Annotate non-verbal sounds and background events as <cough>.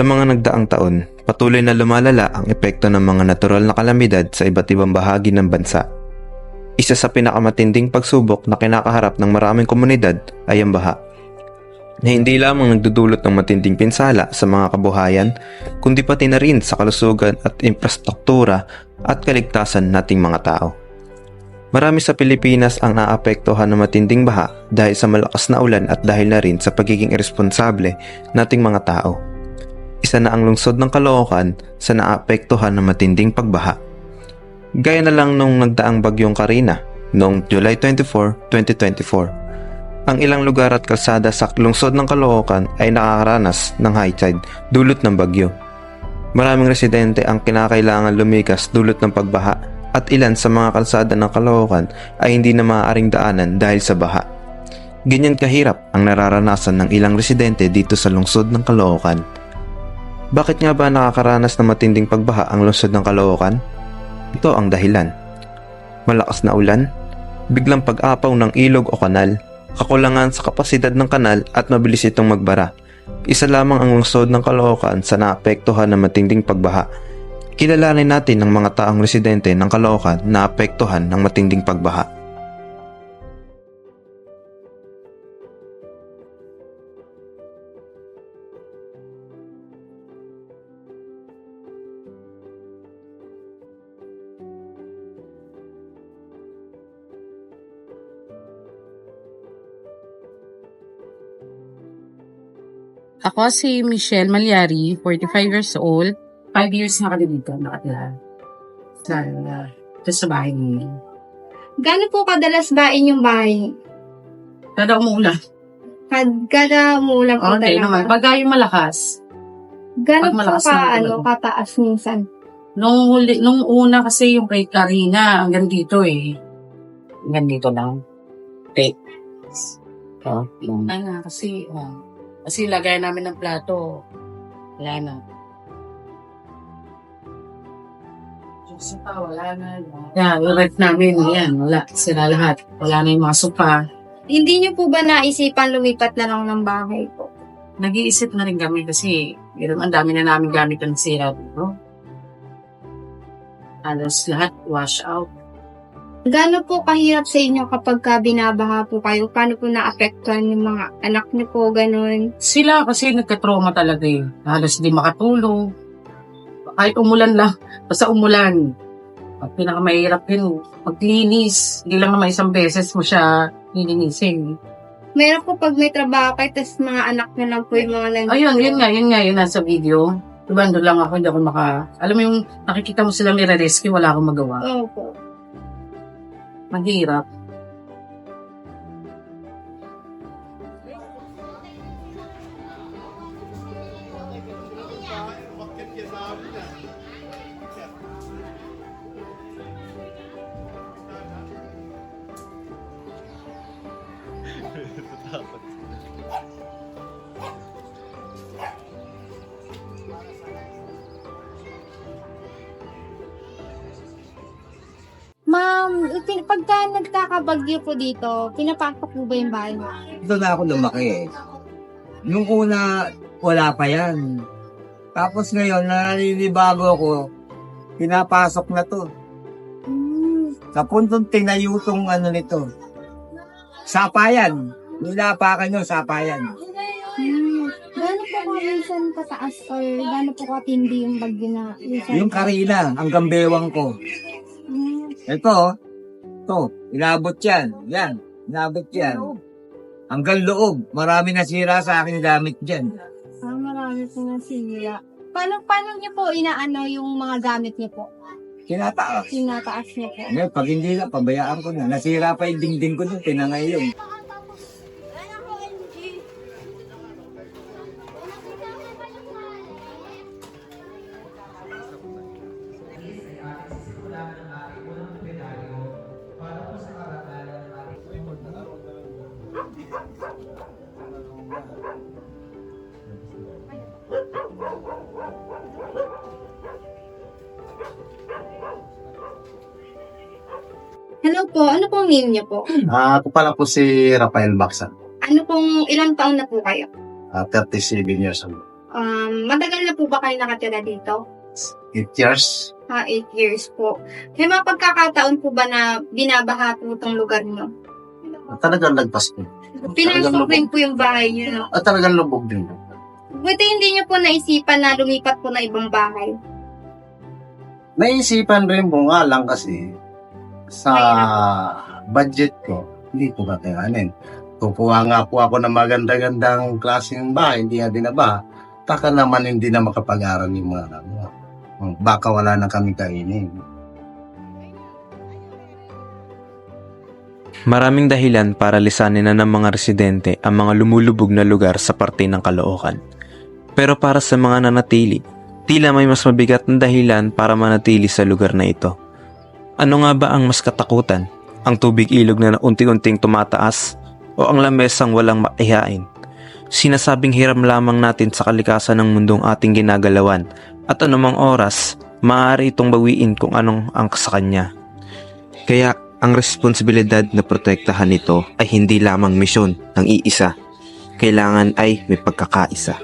Sa mga nagdaang taon, patuloy na lumalala ang epekto ng mga natural na kalamidad sa iba't ibang bahagi ng bansa. Isa sa pinakamatinding pagsubok na kinakaharap ng maraming komunidad ay ang baha. Na hindi lamang nagdudulot ng matinding pinsala sa mga kabuhayan, kundi pati na rin sa kalusugan at infrastruktura at kaligtasan nating mga tao. Marami sa Pilipinas ang naapektuhan ng matinding baha dahil sa malakas na ulan at dahil na rin sa pagiging irresponsable nating mga tao. Isa na ang lungsod ng Caloocan sa naapektuhan ng matinding pagbaha. Gaya na lang nung nagdaang bagyong Karina noong July 24, 2024. Ang ilang lugar at kalsada sa lungsod ng Caloocan ay nakakaranas ng high tide dulot ng bagyo. Maraming residente ang kinakailangan lumikas dulot ng pagbaha at ilan sa mga kalsada ng Caloocan ay hindi na maaaring daanan dahil sa baha. Ganyan kahirap ang nararanasan ng ilang residente dito sa lungsod ng Caloocan. Bakit nga ba nakakaranas ng matinding pagbaha ang lungsod ng Caloocan? Ito ang dahilan. Malakas na ulan, biglang pag-apaw ng ilog o kanal, kakulangan sa kapasidad ng kanal at mabilis itong magbara. Isa lamang ang lungsod ng Caloocan sa naapektuhan ng matinding pagbaha. Kilalanin natin ng mga taong residente ng Caloocan na apektuhan ng matinding pagbaha. Ako si Michelle Malyari, 45 years old. 5 years na kami dito nakatira. Sa, uh, sa bahay niyo. Gano'n po kadalas ba inyong bahay? Kada umuulan. Kad, kada umulan po Okay talaga. naman. Pag yung malakas. Gano'n pag po malakas ka, ano, kataas minsan? Nung, huli, nung una kasi yung kay Karina, hanggang dito eh. Hanggang dito lang. Okay. Oh, yung... Ay nga, kasi, oh, kasi lagay namin ng plato. Wala na. Diyos pa, wala na. Yan, yung ref namin, yan, wala. Sila lahat. Wala na yung mga sopa. Hindi niyo po ba naisipan lumipat na lang ng bahay po? Nag-iisip na rin kami kasi yun, ang dami na namin gamit ng sira dito. Halos lahat wash out. Gano'n po kahirap sa inyo kapag ka binabaha po kayo? Paano po naapektuhan yung mga anak niyo po, gano'n? Sila kasi nagka-trauma talaga eh. Halos di makatulog. Kahit umulan lang. Basta umulan. At pinakamahirap yun, maglinis. Hindi lang naman isang beses mo siya lilinisin. Meron po pag may trabaho kayo, tapos mga anak niyo lang po yung mga nandito. Ayun, yun nga, yun nga, yun nasa video. Diba, doon lang ako, hindi ako maka... Alam mo yung nakikita mo silang nire-rescue, wala akong magawa. Opo. Mahirap. Ma'am, <laughs> pin- pagka nagkakabagyo po dito, pinapasok po ba yung bahay mo? Doon na ako lumaki eh. Nung una, wala pa yan. Tapos ngayon, naninibago ako, pinapasok na to. Hmm. Sa puntong tinayo tong ano nito. Sapayan. Nilapakan nyo, sapayan. Hmm. Gano'n po ka minsan kataas or gano'n po katindi yung bagyo na? Yung Karina, ang gambewang ko. Hmm. Ito, to, inabot yan. Yan, inabot yan. Hanggang loob, marami nasira sa akin gamit dyan. Ah, marami po na sila. Paano, paano niyo po inaano yung mga gamit niyo po? Tinataas. Tinataas niyo po? Ngayon, pag hindi na, pabayaan ko na. Nasira pa yung dingding ko dun, tinangay yun. Hello po, ano pong name niyo po? <clears throat> Ah, ako pala po si Rafael Baksan. Ano pong ilang taon na po kayo? Ah, 37 years old. Um, matagal na po ba kayo nakatira dito? Eight years. Ha, 8 years po. May mga pagkakataon po ba na binabaha po itong lugar nyo? Talagang lagpas po. Pinasok rin po yung bahay nyo, no? At talagang lubog din. Buti hindi nyo po naisipan na lumipat po na ibang bahay. Naisipan rin po nga lang kasi sa budget ko, hindi ko kakayanin. Kukuha nga po ako ng maganda-gandang klaseng bahay, hindi na dinaba. Taka naman hindi na makapag-aral yung mga anak Baka wala na kami kainin. Maraming dahilan para lisanin na ng mga residente ang mga lumulubog na lugar sa parte ng Caloocan. Pero para sa mga nanatili, tila may mas mabigat na dahilan para manatili sa lugar na ito. Ano nga ba ang mas katakutan? Ang tubig ilog na unti-unting tumataas o ang lamesang walang maihain? Sinasabing hiram lamang natin sa kalikasan ng mundong ating ginagalawan at anumang oras, maaari itong bawiin kung anong ang sa kanya. Kaya ang responsibilidad na protektahan ito ay hindi lamang misyon ng iisa. Kailangan ay may pagkakaisa.